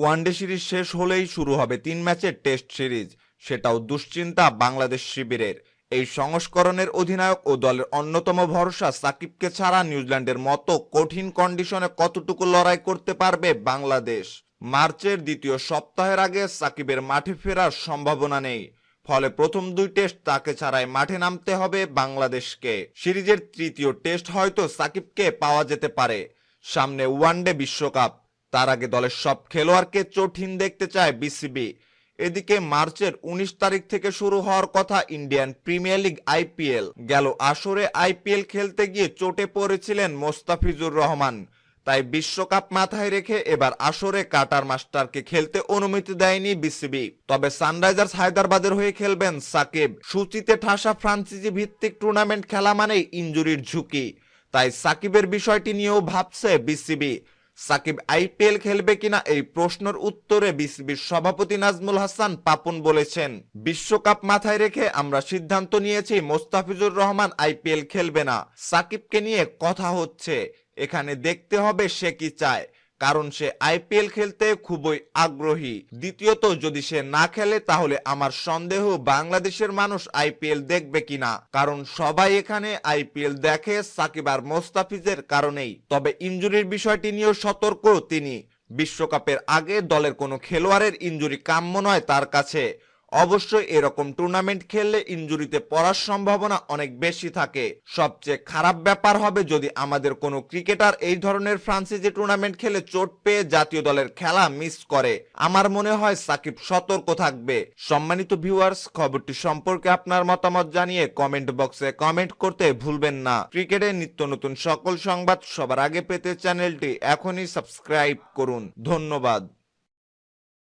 One day series শেষ হলেই শুরু হবে তিন ম্যাচের টেস্ট সিরিজ। সেটাও দুশ্চিন্তা বাংলাদেশ শিবিরের। এই সংস্করণের অধিনায়ক ও দলের অন্যতম ভরসা সাকিবকে ছাড়া নিউজিল্যান্ডের মতো কঠিন কন্ডিশনে কতটুকু লড়াই করতে পারবে বাংলাদেশ? মার্চের দ্বিতীয় সপ্তাহের আগে সাকিবের মাঠে ফেরার সম্ভাবনা নেই। ফলে প্রথম দুই টেস্ট তাকে ছাড়াই মাঠে নামতে হবে বাংলাদেশকে। সিরিজের তৃতীয় টেস্ট হয়তো সাকিবকে পাওয়া যেতে পারে। সামনে ওয়ানডে বিশ্বকাপ। তার আগে দলের সব খেলোয়াড়কে চোটহীন দেখতে চায় বিসিবি। এদিকে মার্চের উনিশ তারিখ থেকে শুরু হওয়ার কথা ইন্ডিয়ান প্রিমিয়ার লিগ আইপিএল। গেল আসরে আইপিএল খেলতে গিয়ে চোটে পড়েছিলেন মোস্তাফিজুর রহমান। তাই বিশ্বকাপ মাথায় রেখে এবার আসরে কাটার মাস্টারকে খেলতে অনুমতি দেয়নি বিসিবি। তবে সানরাইজার্স হায়দ্রাবাদের হয়ে খেলবেন সাকিব। সূচিতে ঠাসা ফ্রান্সিজি ভিত্তিক টুর্নামেন্ট খেলা মানেই ইঞ্জুরির ঝুঁকি। তাই সাকিবের বিষয়টি নিয়েও ভাবছে বিসিবি। সাকিব আইপিএল খেলবে কিনা এই প্রশ্নের উত্তরে বিসিবির সভাপতি নাজমুল হাসান পাপন বলেছেন, বিশ্বকাপ মাথায় রেখে আমরা সিদ্ধান্ত নিয়েছি মোস্তাফিজুর রহমান আইপিএল খেলবে না। সাকিবকে নিয়ে কথা হচ্ছে, এখানে দেখতে হবে সে কি চায়। কারণ সে আইপিএল খেলতে খুবই আগ্রহী। দ্বিতীয়ত, যদি সে না খেলে, তাহলে আমার সন্দেহ বাংলাদেশের মানুষ আইপিএল দেখবে কিনা। কারণ সবাই এখানে আইপিএল দেখে সাকিব আর মোস্তাফিজের কারণেই। তবে ইঞ্জুরির বিষয়টি নিয়েও সতর্ক তিনি। বিশ্বকাপের আগে দলের কোনো খেলোয়াড়ের ইঞ্জুরি কাম্য নয় তার কাছে। অবশ্যই এরকম টুর্নামেন্ট খেললে ইনজুরিতে পড়ার সম্ভাবনা অনেক বেশি থাকে। সবচেয়ে খারাপ ব্যাপার হবে যদি আমাদের কোনো ক্রিকেটার এই ধরনের ফ্রান্সিজি টুর্নামেন্ট খেলে চোট পেয়ে জাতীয় দলের খেলা মিস করে। আমার মনে হয় সাকিব সতর্ক থাকবে। সম্মানিত ভিউয়ার্স খবরটি সম্পর্কে আপনার মতামত জানিয়ে কমেন্ট বক্সে কমেন্ট করতে ভুলবেন না। ক্রিকেটের নিত্য নতুন সকল সংবাদ সবার আগে পেতে চ্যানেলটি এখনই সাবস্ক্রাইব করুন। ধন্যবাদ।